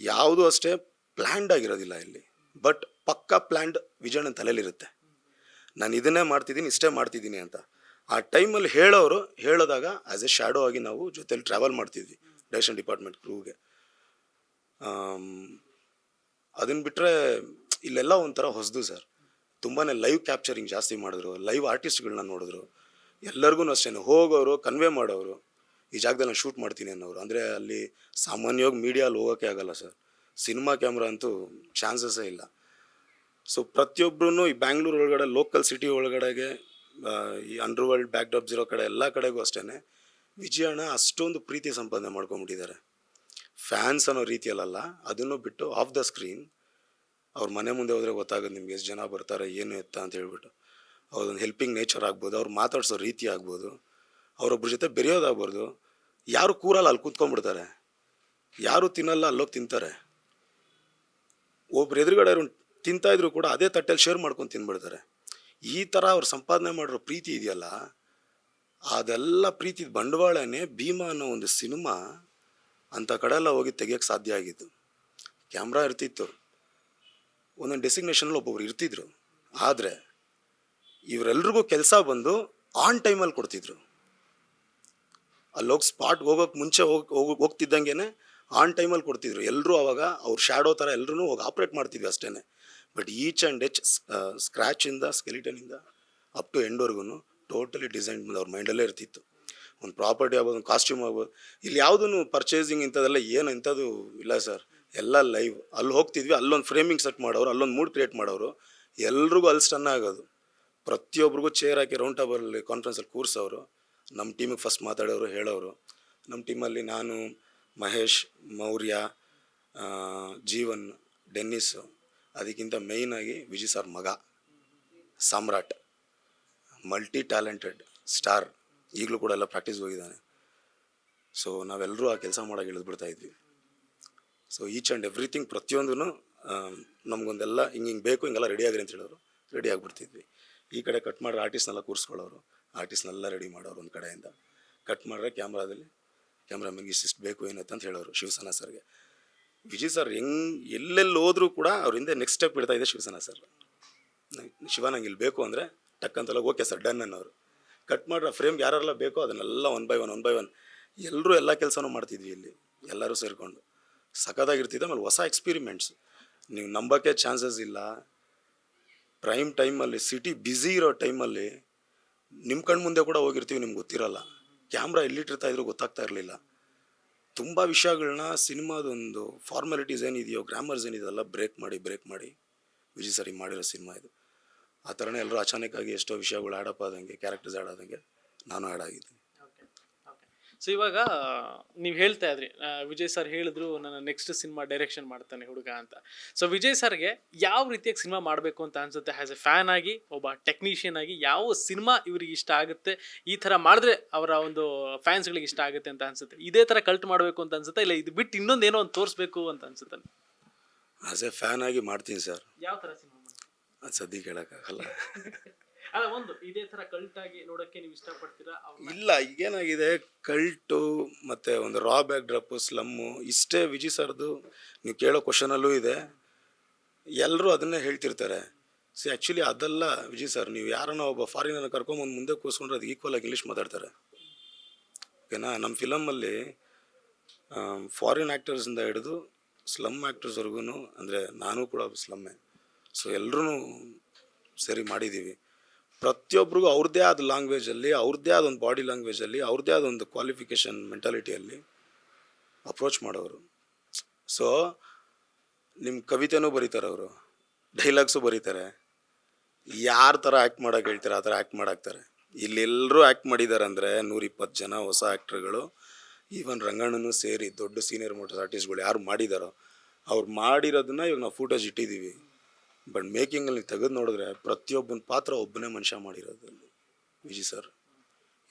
ಯಾವುದೂ ಅಷ್ಟೇ ಪ್ಲ್ಯಾಂಡ್ ಆಗಿರೋದಿಲ್ಲ ಇಲ್ಲಿ. ಬಟ್ ಪಕ್ಕಾ ಪ್ಲ್ಯಾಂಡ್ ವಿಜಯಣ್ಣನ ತಲೆಯಲ್ಲಿರುತ್ತೆ ನಾನು ಇದನ್ನೇ ಮಾಡ್ತಿದ್ದೀನಿ, ಇಷ್ಟೇ ಮಾಡ್ತಿದ್ದೀನಿ ಅಂತ. ಆ ಟೈಮಲ್ಲಿ ಹೇಳೋರು ಹೇಳೋದಾಗ ಆ್ಯಸ್ ಎ ಶ್ಯಾಡೋ ಆಗಿ ನಾವು ಜೊತೆಲಿ ಟ್ರಾವೆಲ್ ಮಾಡ್ತಿದ್ವಿ ಡೈರೆಕ್ಷನ್ ಡಿಪಾರ್ಟ್ಮೆಂಟ್ ಕ್ರೂಗೆ ಅದನ್ನ ಬಿಟ್ಟರೆ ಇಲ್ಲೆಲ್ಲ ಒಂಥರ ಹೊಸದು ಸರ್. ತುಂಬಾ ಲೈವ್ ಕ್ಯಾಪ್ಚರಿಂಗ್ ಜಾಸ್ತಿ ಮಾಡಿದ್ರು ಲೈವ್ ಆರ್ಟಿಸ್ಟ್ಗಳನ್ನ ನೋಡಿದ್ರು. ಎಲ್ಲರಿಗೂ ಅಷ್ಟೇ ಹೋಗೋರು ಕನ್ವೆ ಮಾಡೋರು, ಈ ಜಾಗದಲ್ಲಿ ನಾನು ಶೂಟ್ ಮಾಡ್ತೀನಿ ಅನ್ನೋರು. ಅಂದರೆ ಅಲ್ಲಿ ಸಾಮಾನ್ಯವಾಗಿ ಮೀಡಿಯಲ್ಲಿ ಹೋಗೋಕ್ಕೆ ಆಗಲ್ಲ ಸರ್. ಸಿನಿಮಾ ಕ್ಯಾಮ್ರಾ ಅಂತೂ ಚಾನ್ಸಸ್ಸೇ ಇಲ್ಲ. ಸೊ ಪ್ರತಿಯೊಬ್ಬರೂ ಈ ಬ್ಯಾಂಗ್ಳೂರು ಒಳಗಡೆ ಲೋಕಲ್ ಸಿಟಿ ಒಳಗಡೆಗೆ ಈ underworld backdrop zero ಕಡೆ, ಎಲ್ಲ ಕಡೆಗೂ ಅಷ್ಟೇ ವಿಜಯಣ್ಣ ಅಷ್ಟೊಂದು ಪ್ರೀತಿ ಸಂಪಾದನೆ ಮಾಡ್ಕೊಂಬಿಟ್ಟಿದ್ದಾರೆ ಫ್ಯಾನ್ಸ್ ಅನ್ನೋ ರೀತಿಯಲ್ಲ ಅದನ್ನು ಬಿಟ್ಟು ಆಫ್ ದ ಸ್ಕ್ರೀನ್ ಅವ್ರ ಮನೆ ಮುಂದೆ ಹೋದರೆ ಗೊತ್ತಾಗೋದು ನಿಮ್ಗೆ ಎಷ್ಟು ಜನ ಬರ್ತಾರೆ, ಏನು ಎತ್ತ ಅಂತ ಹೇಳ್ಬಿಟ್ಟು. ಒಂದು ಹೆಲ್ಪಿಂಗ್ ನೇಚರ್ ಆಗ್ಬೋದು, ಅವ್ರು ಮಾತಾಡ್ಸೋ ರೀತಿ ಆಗ್ಬೋದು ಅವರೊಬ್ಬರ ಜೊತೆ ಬೆರೆಯೋದಾಗ್ಬಾರ್ದು. ಯಾರು ಕೂರಲ್ಲ, ಅಲ್ಲಿ ಕೂತ್ಕೊಂಡ್ಬಿಡ್ತಾರೆ. ಯಾರು ತಿನ್ನಲ್ಲ, ಅಲ್ಲೋಗಿ ತಿಂತಾರೆ. ಒಬ್ರು ಎದುರುಗಡೆ ತಿಂತಾ ಇದ್ರು ಕೂಡ ಅದೇ ತಟ್ಟೆಲಿ ಶೇರ್ ಮಾಡ್ಕೊಂಡು ತಿನ್ಬಿಡ್ತಾರೆ. ಈ ಥರ ಅವ್ರು ಸಂಪಾದನೆ ಮಾಡಿರೋ ಪ್ರೀತಿ ಇದೆಯಲ್ಲ, ಅದೆಲ್ಲ ಪ್ರೀತಿ ಬಂಡವಾಳನೇ ಭೀಮಾ ಅನ್ನೋ ಒಂದು ಸಿನಿಮಾ ಅಂಥ ಕಡೆ ಎಲ್ಲ ಹೋಗಿ ತೆಗಿಯೋಕ್ಕೆ ಸಾಧ್ಯ ಆಗಿತ್ತು ಕ್ಯಾಮ್ರಾ ಇರ್ತಿತ್ತು. ಒಂದೊಂದು ಡೆಸಿಗ್ನೇಷನಲ್ಲಿ ಒಬ್ಬೊಬ್ರು ಇರ್ತಿದ್ರು. ಆದರೆ ಇವರೆಲ್ರಿಗೂ ಕೆಲಸ ಬಂದು ಆನ್ ಟೈಮಲ್ಲಿ ಕೊಡ್ತಿದ್ರು. ಅಲ್ಲಿ ಹೋಗಿ ಸ್ಪಾಟ್ಗೆ ಹೋಗೋಕೆ ಮುಂಚೆ ಹೋಗಿ ಹೋಗಿ ಹೋಗ್ತಿದ್ದಂಗೆ ಆನ್ ಟೈಮಲ್ಲಿ ಕೊಡ್ತಿದ್ರು. ಎಲ್ಲರೂ ಅವಾಗ ಅವ್ರ ಶ್ಯಾಡೋ ಥರ ಎಲ್ಲರೂ ಹೋಗಿ ಆಪ್ರೇಟ್ ಮಾಡ್ತಿದ್ವಿ ಅಷ್ಟೇ ಬಟ್ ಈಚ್ ಆ್ಯಂಡ್ ಎಚ್ ಸ್ಕ್ರ್ಯಾಚಿಂದ ಸ್ಕೆಲಿಟನಿಂದ ಅಪ್ ಟು ಎಂಡ್ವರೆಗೂ ಟೋಟಲಿ ಡಿಸೈನ್ ಅವ್ರ ಮೈಂಡಲ್ಲೇ ಇರ್ತಿತ್ತು. ಒಂದು ಪ್ರಾಪರ್ಟಿ ಆಗ್ಬೋದು, ಒಂದು ಕಾಸ್ಟ್ಯೂಮ್ ಆಗ್ಬೋದು. ಇಲ್ಲಿ ಯಾವುದೂ ಪರ್ಚೇಸಿಂಗ್ ಇಂಥದ್ದೆಲ್ಲ ಏನು ಇಂಥದ್ದು ಇಲ್ಲ ಸರ್ ಎಲ್ಲ ಲೈವ್ ಅಲ್ಲಿ ಹೋಗ್ತಿದ್ವಿ, ಅಲ್ಲೊಂದು ಫ್ರೇಮಿಂಗ್ ಸೆಟ್ ಮಾಡೋರು, ಅಲ್ಲೊಂದು ಮೂಡ್ ಕ್ರಿಯೇಟ್ ಮಾಡೋರು. ಎಲ್ರಿಗೂ ಅಲ್ಲಿ ಸ್ಟನ್ ಆಗೋದು. ಪ್ರತಿಯೊಬ್ರಿಗೂ ಚೇರ್ ಹಾಕಿ ರೌಂಡ್ ಟೇಬಲ್ ಕಾನ್ಫರೆನ್ಸಲ್ಲಿ ಕೂರಿಸೋರು. ನಮ್ಮ ಟೀಮಿಗೆ ಫಸ್ಟ್ ಮಾತಾಡೋರು, ಹೇಳೋರು. ನಮ್ಮ ಟೀಮಲ್ಲಿ ನಾನು ಮಹೇಶ್, ಮೌರ್ಯ ಜೀವನ್, ಡೆನ್ನಿಸ್, ಅದಕ್ಕಿಂತ ಮೇಯ್ನಾಗಿ ವಿಜಯ್ ಸರ್ ಮಗ, ಸಾಮ್ರಾಟ್. ಮಲ್ಟಿ ಟ್ಯಾಲೆಂಟೆಡ್ ಸ್ಟಾರ್ ಈಗಲೂ ಕೂಡ ಎಲ್ಲ ಪ್ರಾಕ್ಟೀಸ್ ಹೋಗಿದ್ದಾನೆ. ಸೊ ನಾವೆಲ್ಲರೂ ಆ ಕೆಲಸ ಮಾಡೋಕೆ ಇಳಿದ್ಬಿಡ್ತಾ ಇದ್ವಿ. ಸೊ ಈಚ್ ಆ್ಯಂಡ್ ಎವ್ರಿಥಿಂಗ್ ಪ್ರತಿಯೊಂದೂ ನಮಗೊಂದೆಲ್ಲ ಹಿಂಗೆ ಹಿಂಗೆ ಬೇಕು, ಹಿಂಗೆಲ್ಲ ರೆಡಿ ಆಗಿರಿ ಅಂತ ಹೇಳೋರು ರೆಡಿ ಆಗಿಬಿಡ್ತಿದ್ವಿ. ಈ ಕಡೆ ಕಟ್ ಮಾಡಿದ್ರೆ ಆರ್ಟಿಸ್ಟ್ನೆಲ್ಲ ಕೂರಿಸ್ಕೊಳ್ಳೋರು. ಆರ್ಟಿಸ್ಟ್ನೆಲ್ಲ ರೆಡಿ ಮಾಡೋರು ಒಂದು ಕಡೆಯಿಂದ. ಕಟ್ ಮಾಡಿದ್ರೆ ಕ್ಯಾಮ್ರಾದಲ್ಲಿ ಕ್ಯಾಮ್ರಾಮನ್ಗೆ ಇಷ್ಟಿಷ್ಟು ಬೇಕು ಏನಂತ ಹೇಳೋರು ಶಿವಸೇನಾ ಸರ್ಗೆ. ವಿಜಯ್ ಸರ್ ಹೆಂಗ್, ಎಲ್ಲೆಲ್ಲಿ ಹೋದ್ರೂ ಕೂಡ ಅವ್ರ ಹಿಂದೆ ನೆಕ್ಸ್ಟ್ ಸ್ಟೆಪ್ ಇಡ್ತಾ ಇದೆ ಶಿವಸೇನಾ ಸರ್. ಶಿವ ಇಲ್ಲಿ ಬೇಕು ಅಂದರೆ ಟಕ್ಕಂತಲ್ಲ ಓಕೆ ಸರ್, ಡನ್ ಅನ್ನೋರು. ಕಟ್ ಮಾಡ್ರ ಫ್ರೇಮ್ಗೆ ಯಾರೆಲ್ಲ ಬೇಕೋ ಅದನ್ನೆಲ್ಲ one by one one by one ಎಲ್ಲರೂ ಎಲ್ಲ ಕೆಲಸನೂ ಮಾಡ್ತಿದ್ವಿ ಇಲ್ಲಿ, ಎಲ್ಲರೂ ಸೇರಿಕೊಂಡು. ಸಖತ್ತಾಗಿರ್ತಿದ್ದೆ ಆಮೇಲೆ ಹೊಸ ಎಕ್ಸ್ಪಿರಿಮೆಂಟ್ಸ್ ನೀವು ನಂಬೋಕ್ಕೆ ಚಾನ್ಸಸ್ ಇಲ್ಲ. ಪ್ರೈಮ್ ಟೈಮಲ್ಲಿ ಸಿಟಿ ಬ್ಯುಸಿ ಇರೋ ಟೈಮಲ್ಲಿ ನಿಮ್ಮ ಕಣ್ಣು ಮುಂದೆ ಕೂಡ ಹೋಗಿರ್ತೀವಿ ನಿಮ್ಗೆ ಗೊತ್ತಿರಲ್ಲ. ಕ್ಯಾಮ್ರಾ ಎಲ್ಲಿಟ್ಟಿರ್ತಾ ಇದ್ರು ಗೊತ್ತಾಗ್ತಾ ಇರಲಿಲ್ಲ. ತುಂಬ ವಿಷಯಗಳನ್ನ ಸಿನಿಮಾದೊಂದು ಫಾರ್ಮಾಲಿಟೀಸ್ ಏನಿದೆಯೋ, ಗ್ರಾಮರ್ಸ್ ಏನಿದೆಲ್ಲ ಬ್ರೇಕ್ ಮಾಡಿ ಬ್ರೇಕ್ ಮಾಡಿ ವಿಜಯ್ ಸರಿ ಮಾಡಿರೋ ಸಿನಿಮಾ ಇದು. ಆ ಥರನೇ ಎಲ್ಲರೂ ಅಚಾನಕ್ಕಾಗಿ ಎಷ್ಟೋ ವಿಷಯಗಳು ಆ್ಯಡಪ್ ಆದಂಗೆ ಕ್ಯಾರೆಕ್ಟರ್ಸ್ ಆ್ಯಡ್ ಆದಂಗೆ ನಾನು ಆ್ಯಡ್ ಆಗಿದ್ದೀನಿ. ಸೊ ಇವಾಗ ನೀವು ಹೇಳ್ತಾ ಇದ್ರಿ ವಿಜಯ್ ಸರ್ ಹೇಳಿದ್ರು ನನ್ನ ನೆಕ್ಸ್ಟ್ ಸಿನಿಮಾ ಡೈರೆಕ್ಷನ್ ಮಾಡ್ತಾನೆ ಹುಡುಗ ಅಂತ. ಸೊ ವಿಜಯ್ ಸರ್ಗೆ ಯಾವ ರೀತಿಯಾಗಿ ಸಿನಿಮಾ ಮಾಡಬೇಕು ಅಂತ ಅನ್ಸುತ್ತೆ? ಆ್ಯಸ್ ಎ ಫ್ಯಾನ್ ಆಗಿ ಒಬ್ಬ ಟೆಕ್ನಿಷಿಯನ್ ಆಗಿ ಯಾವ ಸಿನಿಮಾ ಇವ್ರಿಗೆ ಇಷ್ಟ ಆಗುತ್ತೆ? ಈ ಥರ ಮಾಡಿದ್ರೆ ಅವರ ಒಂದು ಫ್ಯಾನ್ಸ್ಗಳಿಗೆ ಇಷ್ಟ ಆಗುತ್ತೆ ಅಂತ ಅನ್ಸುತ್ತೆ. ಇದೇ ಥರ ಕಲ್ಟ್ ಮಾಡಬೇಕು ಅಂತ ಅನ್ಸುತ್ತೆ? ಇಲ್ಲ ಇದು ಬಿಟ್ಟು ಇನ್ನೊಂದು ಏನೋ ಒಂದು ತೋರಿಸ್ಬೇಕು ಅಂತ ಅನ್ಸುತ್ತೆ? ಆಸ್ ಎ ಫ್ಯಾನ್ ಆಗಿ ಮಾಡ್ತೀನಿ ಸರ್ ಯಾವ ಥರ ಸಿನಿಮಾ ಅದು ಸದ್ಯಕ್ಕೆ ಹೇಳೋಕ್ಕಾಗಲ್ಲ *laughs* ಅಲ್ಲ ಒಂದು, ಇದೇ ತರ ಕಲ್ಟ್ ಆಗಿ ನೋಡಕ್ಕೆ ನೀವು ಇಷ್ಟಪಡ್ತೀರಾ? ಇಲ್ಲ, ಈಗೇನಾಗಿದೆ ಕಲ್ಟು ಮತ್ತು ಒಂದು ರಾ ಬ್ಯಾಕ್ ಡ್ರಾಪ್ ಸ್ಲಮ್ಮು ಇಷ್ಟೇ ವಿಜಿ ಸರ್ದು ನೀವು ಕೇಳೋ ಕ್ವಶನಲ್ಲೂ ಇದೆ. ಎಲ್ಲರೂ ಅದನ್ನೇ ಹೇಳ್ತಿರ್ತಾರೆ. ಸಿ ಆ್ಯಕ್ಚುಲಿ ಅದಲ್ಲ ವಿಜಿ ಸರ್, ನೀವು ಯಾರನ್ನ ಒಬ್ಬ ಫಾರಿನನ್ನು ಕರ್ಕೊಂಬಂದು ಮುಂದೆ ಕೂರಿಸ್ಕೊಂಡ್ರೆ ಅದು ಈಕ್ವಲ್ ಆಗಿ ಇಂಗ್ಲೀಷ್ ಮಾತಾಡ್ತಾರೆ. ಓಕೆನಾ ನಮ್ಮ ಫಿಲಮಲ್ಲಿ ಫಾರಿನ್ ಆ್ಯಕ್ಟರ್ಸಿಂದ ಹಿಡಿದು ಸ್ಲಮ್ ಆ್ಯಕ್ಟರ್ಸ್ವರೆಗೂ ಅಂದರೆ ನಾನು ಕೂಡ ಸ್ಲಮ್ಮೆ ಸೊ ಎಲ್ಲರೂ ಸರಿ ಮಾಡಿದ್ದೀವಿ ಪ್ರತಿಯೊಬ್ಬರಿಗೂ ಅವ್ರದ್ದೇ ಆದ ಲ್ಯಾಂಗ್ವೇಜಲ್ಲಿ ಅವ್ರದ್ದೇ ಆದ ಒಂದು ಬಾಡಿ ಲ್ಯಾಂಗ್ವೇಜಲ್ಲಿ ಅವ್ರದ್ದೇ ಆದ ಒಂದು ಕ್ವಾಲಿಫಿಕೇಷನ್ ಮೆಂಟಾಲಿಟಿಯಲ್ಲಿ ಅಪ್ರೋಚ್ ಮಾಡೋರು. ಸೊ ನಿಮ್ಮ ಕವಿತೆನೂ ಬರೀತಾರೆ ಅವರು ಡೈಲಾಗ್ಸು ಬರೀತಾರೆ. ಯಾರ ಥರ ಆ್ಯಕ್ಟ್ ಮಾಡೋಕೆ ಹೇಳ್ತಾರೆ, ಆ ಥರ ಆ್ಯಕ್ಟ್ ಮಾಡಾಕ್ತಾರೆ. ಇಲ್ಲೆಲ್ಲರೂ ಆ್ಯಕ್ಟ್ ಮಾಡಿದ್ದಾರೆ ಅಂದರೆ ನೂರಿಪ್ಪತ್ತು ಜನ ಹೊಸ ಆ್ಯಕ್ಟ್ರುಗಳು ಈವನ್ ರಂಗಣ್ಣನೂ ಸೇರಿ ದೊಡ್ಡ ಸೀನಿಯರ್ ಮೋಟರ್ ಆರ್ಟಿಸ್ಟ್ಗಳು ಯಾರು ಮಾಡಿದಾರೋ, ಅವ್ರು ಮಾಡಿರೋದನ್ನ ಇವಾಗ ನಾವು ಫೋಟೋಸ್ ಇಟ್ಟಿದ್ದೀವಿ ಬಟ್ ಮೇಕಿಂಗಲ್ಲಿ ತೆಗೆದು ನೋಡಿದ್ರೆ ಪ್ರತಿಯೊಬ್ಬನ ಪಾತ್ರ ಒಬ್ಬನೇ ಮನುಷ್ಯ ಮಾಡಿರೋದು ವಿಜಿ ಸರ್.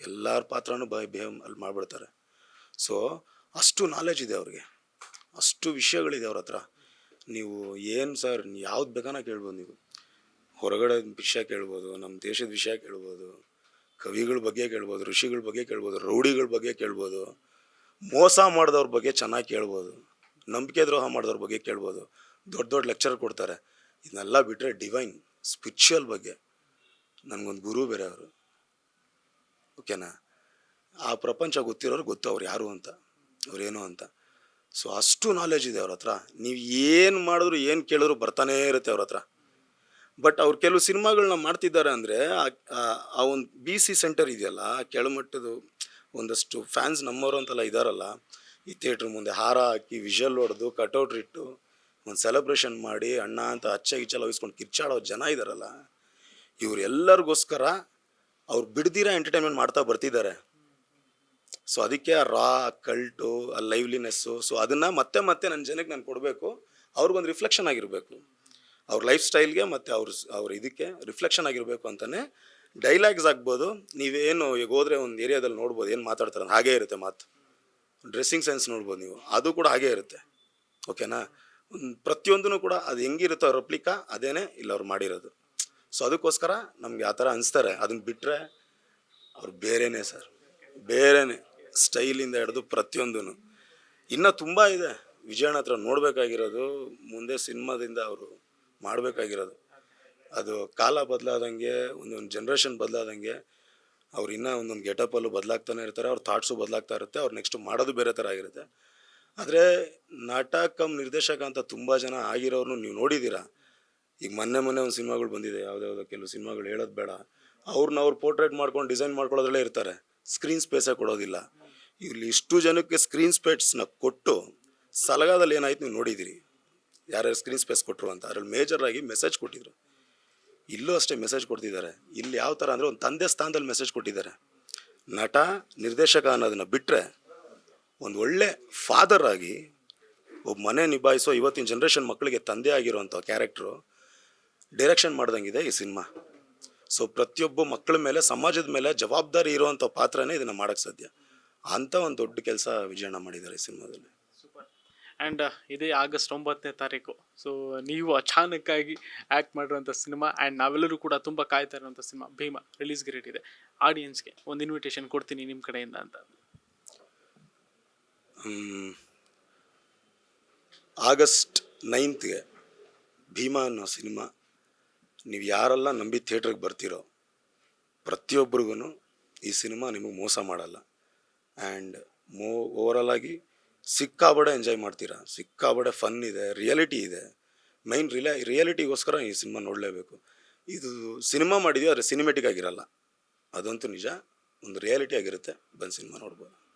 ಎಲ್ಲರ ಪಾತ್ರನೂ ಬೈ ಬಿಹೇವ್ ಅಲ್ಲಿ ಮಾಡಿಬಿಡ್ತಾರೆ. ಸೊ ಅಷ್ಟು ನಾಲೆಜ್ ಇದೆ ಅವ್ರಿಗೆ. ಅಷ್ಟು ವಿಷಯಗಳಿದೆ ಅವ್ರ ಹತ್ರ. ನೀವು ಏನು ಸರ್ ಯಾವ್ದು ಬೇಕಾನ ಕೇಳ್ಬೋದು ನೀವು. ಹೊರಗಡೆ ವಿಷಯ ಕೇಳ್ಬೋದು ನಮ್ಮ ದೇಶದ ವಿಷಯ ಕೇಳ್ಬೋದು, ಕವಿಗಳ ಬಗ್ಗೆ ಕೇಳ್ಬೋದು, ಋಷಿಗಳ ಬಗ್ಗೆ ಕೇಳ್ಬೋದು, ರೌಡಿಗಳ ಬಗ್ಗೆ ಕೇಳ್ಬೋದು, ಮೋಸ ಮಾಡಿದವ್ರ ಬಗ್ಗೆ ಚೆನ್ನಾಗಿ ಕೇಳ್ಬೋದು, ನಂಬಿಕೆ ದ್ರೋಹ ಮಾಡಿದವ್ರ ಬಗ್ಗೆ ಕೇಳ್ಬೋದು, ದೊಡ್ಡ ದೊಡ್ಡ ಲೆಕ್ಚರ್ ಕೊಡ್ತಾರೆ. ಇದನ್ನೆಲ್ಲ ಬಿಟ್ಟರೆ ಡಿವೈನ್ ಸ್ಪಿರಿಚುವಲ್ ಬಗ್ಗೆ ನನಗೊಂದು ಗುರು ಬೇರೆ ಅವರು ಓಕೆನಾ ಆ ಪ್ರಪಂಚ ಗೊತ್ತಿರೋರು ಗೊತ್ತು ಅವ್ರು ಯಾರು ಅಂತ ಅವ್ರೇನು ಅಂತ. ಸೊ ಅಷ್ಟು ನಾಲೆಜ್ ಇದೆ ಅವ್ರ ಹತ್ರ. ನೀವು ಏನು ಮಾಡಿದ್ರು, ಏನು ಕೇಳಿದ್ರು ಬರ್ತಾನೇ ಇರುತ್ತೆ ಅವ್ರ ಹತ್ರ. ಬಟ್ ಅವ್ರು ಕೆಲವು ಸಿನಿಮಾಗಳನ್ನ ಮಾಡ್ತಿದ್ದಾರೆ ಅಂದರೆ, ಆ ಒಂದು ಬಿ ಸಿ ಸೆಂಟರ್ ಇದೆಯಲ್ಲ ಆ ಕೆಳಮಟ್ಟದ ಒಂದಷ್ಟು ಫ್ಯಾನ್ಸ್ ನಮ್ಮವರು ಅಂತೆಲ್ಲ ಇದ್ದಾರಲ್ಲ ಈ ಥಿಯೇಟ್ರ್ ಮುಂದೆ ಹಾರ ಹಾಕಿ ವಿಷಲ್ ಹೊಡೆದು ಕಟೌಟ್ ಇಟ್ಟು ಒಂದು ಸೆಲೆಬ್ರೇಷನ್ ಮಾಡಿ ಅಣ್ಣ ಅಂತ ಅಚ್ಚ ಗಿಚ್ಚೆಲ್ಲ ವಹಿಸ್ಕೊಂಡು ಕಿರ್ಚಾಡೋ ಜನ ಇದ್ದಾರಲ್ಲ ಇವರೆಲ್ಲರಿಗೋಸ್ಕರ ಅವ್ರು ಬಿಡ್ದಿರೋ ಎಂಟರ್ಟೈನ್ಮೆಂಟ್ ಮಾಡ್ತಾ ಬರ್ತಿದ್ದಾರೆ. ಸೊ ಅದಕ್ಕೆ ಆ ರಾ ಕಲ್ಟು ಆ ಲೈವ್ಲಿನೆಸ್ಸು ಸೊ ಅದನ್ನು ಮತ್ತೆ ಮತ್ತೆ ನನ್ನ ಜನಕ್ಕೆ ನಾನು ಕೊಡಬೇಕು, ಅವ್ರಿಗೊಂದು ರಿಫ್ಲೆಕ್ಷನ್ ಆಗಿರಬೇಕು. ಅವ್ರ ಲೈಫ್ ಸ್ಟೈಲ್ಗೆ ಮತ್ತು ಅವ್ರ ಅವ್ರ ಇದಕ್ಕೆ ರಿಫ್ಲೆಕ್ಷನ್ ಆಗಿರಬೇಕು ಅಂತಲೇ ಡೈಲಾಗ್ಸ್ ಆಗ್ಬೋದು. ನೀವೇನು ಈಗ ಹೋದರೆ ಒಂದು ಏರಿಯಾದಲ್ಲಿ ನೋಡ್ಬೋದು, ಏನು ಮಾತಾಡ್ತಾರೆ ಹಾಗೇ ಇರುತ್ತೆ ಮಾತು. ಡ್ರೆಸ್ಸಿಂಗ್ ಸೆನ್ಸ್ ನೋಡ್ಬೋದು ನೀವು, ಅದು ಕೂಡ ಹಾಗೇ ಇರುತ್ತೆ. ಓಕೆನಾ ಪ್ರತಿಯೊಂದೂ ಕೂಡ ಅದು ಹೆಂಗಿರುತ್ತೋ ರೆಪ್ಲಿಕಾ ಅದೇನೇ ಇಲ್ಲಿ ಅವ್ರು ಮಾಡಿರೋದು. ಸೊ ಅದಕ್ಕೋಸ್ಕರ ನಮಗೆ ಆ ಥರ ಅನಿಸ್ತಾರೆ. ಅದನ್ನ ಬಿಟ್ಟರೆ ಅವ್ರು ಬೇರೆನೇ ಸರ್. ಬೇರೆನೇ ಸ್ಟೈಲಿಂದ ಹಿಡಿದು ಪ್ರತಿಯೊಂದೂ ಇನ್ನೂ ತುಂಬ ಇದೆ. ವಿಜಯನ ಹತ್ರ ನೋಡಬೇಕಾಗಿರೋದು, ಮುಂದೆ ಸಿನಿಮಾದಿಂದ ಅವರು ಮಾಡಬೇಕಾಗಿರೋದು. ಅದು ಕಾಲ ಬದಲಾದಂಗೆ, ಒಂದೊಂದು ಜನ್ರೇಷನ್ ಬದಲಾದಂಗೆ ಅವ್ರು ಇನ್ನೂ ಒಂದೊಂದು ಗೆಟಪಲ್ಲೂ ಬದಲಾಗ್ತಾನೆ ಇರ್ತಾರೆ, ಅವ್ರ ಥಾಟ್ಸು ಬದಲಾಗ್ತಾ ಇರುತ್ತೆ, ಅವ್ರು ನೆಕ್ಸ್ಟ್ ಮಾಡೋದು ಬೇರೆ ಥರ ಆಗಿರುತ್ತೆ. ಆದರೆ ನಟ ಕಮ್ ನಿರ್ದೇಶಕ ಅಂತ ತುಂಬ ಜನ ಆಗಿರೋರು ನೀವು ನೋಡಿದ್ದೀರಾ? ಈಗ ಮೊನ್ನೆ ಮೊನ್ನೆ ಒಂದು ಸಿನಿಮಾಗಳು ಬಂದಿದೆ, ಯಾವುದ್ಯಾವುದೋ ಕೆಲವು ಸಿನಿಮಾಗಳು ಹೇಳೋದು ಬೇಡ. ಅವ್ರನ್ನ ಅವ್ರು ಪೋರ್ಟ್ರೇಟ್ ಮಾಡ್ಕೊಂಡು ಡಿಸೈನ್ ಮಾಡ್ಕೊಳ್ಳೋದ್ರಲ್ಲೇ ಇರ್ತಾರೆ. ಸ್ಕ್ರೀನ್ ಸ್ಪೇಸೇ ಕೊಡೋದಿಲ್ಲ. ಇಲ್ಲಿ ಇಷ್ಟು ಜನಕ್ಕೆ ಸ್ಕ್ರೀನ್ ಸ್ಪೇಸ್ನ ಕೊಟ್ಟು ಸಲಗಾದಲ್ಲಿ ಏನಾಯ್ತು ನೀವು ನೋಡಿದ್ದೀರಿ? ಯಾರ್ಯಾರು ಸ್ಕ್ರೀನ್ ಸ್ಪೇಸ್ ಕೊಟ್ಟರು ಅಂತ. ಅದ್ರಲ್ಲಿ ಮೇಜರಾಗಿ ಮೆಸೇಜ್ ಕೊಟ್ಟಿದ್ರು. ಇಲ್ಲೂ ಅಷ್ಟೇ ಮೆಸೇಜ್ ಕೊಡ್ತಿದ್ದಾರೆ. ಇಲ್ಲಿ ಯಾವ ಥರ ಅಂದರೆ ಒಂದು ತಂದೆ ಸ್ಥಾನದಲ್ಲಿ ಮೆಸೇಜ್ ಕೊಟ್ಟಿದ್ದಾರೆ. ನಟ, ನಿರ್ದೇಶಕ ಅನ್ನೋದನ್ನ ಬಿಟ್ಟರೆ ಒಂದು ಒಳ್ಳೆ ಫಾದರ್ ಆಗಿ ಒಬ್ಬ ಮನೆ ನಿಭಾಯಿಸೋ ಇವತ್ತಿನ ಜನ್ರೇಷನ್ ಮಕ್ಕಳಿಗೆ ತಂದೆ ಆಗಿರೋಂಥ ಕ್ಯಾರೆಕ್ಟ್ರು ಡೈರೆಕ್ಷನ್ ಮಾಡ್ದಂಗಿದೆ ಈ ಸಿನಿಮಾ ಸೊ ಪ್ರತಿಯೊಬ್ಬ ಮಕ್ಕಳ ಮೇಲೆ, ಸಮಾಜದ ಮೇಲೆ ಜವಾಬ್ದಾರಿ ಇರುವಂಥ ಪಾತ್ರನೇ ಇದನ್ನು ಮಾಡೋಕ್ಕೆ ಸಾಧ್ಯ. ಅಂಥ ಒಂದು ದೊಡ್ಡ ಕೆಲಸ ವಿಜಯಣ್ಣ ಮಾಡಿದ್ದಾರೆ ಈ ಸಿನಿಮಾದಲ್ಲಿ ಆ್ಯಂಡ್ ಇದೇ ಆಗಸ್ಟ್ ಒಂಬತ್ತನೇ ತಾರೀಕು. ಸೊ ನೀವು ಅಚಾನಕ್ಕಾಗಿ ಆ್ಯಕ್ಟ್ ಮಾಡಿರುವಂಥ ಸಿನಿಮಾ ಆ್ಯಂಡ್ ನಾವೆಲ್ಲರೂ ಕೂಡ ತುಂಬ ಕಾಯ್ತಾ ಇರುವಂಥ ಸಿನಿಮಾ ಭೀಮಾ ರಿಲೀಸ್ಗೆ ರೇಟ್ ಇದೆ. ಆಡಿಯನ್ಸ್ಗೆ ಒಂದು ಇನ್ವಿಟೇಷನ್ ಕೊಡ್ತೀನಿ ನಿಮ್ಮ ಕಡೆಯಿಂದ ಅಂತ. ಆಗಸ್ಟ್ ನೈನ್ತ್ಗೆ ಭೀಮಾ ಅನ್ನೋ ಸಿನಿಮಾ. ನೀವು ಯಾರೆಲ್ಲ ನಂಬಿ ಥಿಯೇಟ್ರಿಗೆ ಬರ್ತೀರೋ ಪ್ರತಿಯೊಬ್ಬರಿಗೂ ಈ ಸಿನಿಮಾ ನಿಮಗೆ ಮೋಸ ಮಾಡಲ್ಲ. ಆ್ಯಂಡ್ ಮೋ ಓವರಲ್ ಆಗಿ ಸಿಕ್ಕಾಬಡೆ ಎಂಜಾಯ್ ಮಾಡ್ತೀರಾ? ಸಿಕ್ಕಾಬಡೆ ಫನ್ ಇದೆ ರಿಯಾಲಿಟಿ ಇದೆ. ಮೈನ್ ರಿಯಾ ರಿಯಾಲಿಟಿಗೋಸ್ಕರ ಈ ಸಿನಿಮಾ ನೋಡಲೇಬೇಕು. ಇದು ಸಿನಿಮಾ ಮಾಡಿದೀವಿ ಆದರೆ ಸಿನಿಮೆಟಿಕ್ ಆಗಿರಲ್ಲ? ಅದಂತೂ ನಿಜ, ಒಂದು ರಿಯಾಲಿಟಿ ಆಗಿರುತ್ತೆ, ಬಂದು ಸಿನಿಮಾ ನೋಡ್ಬೋದು.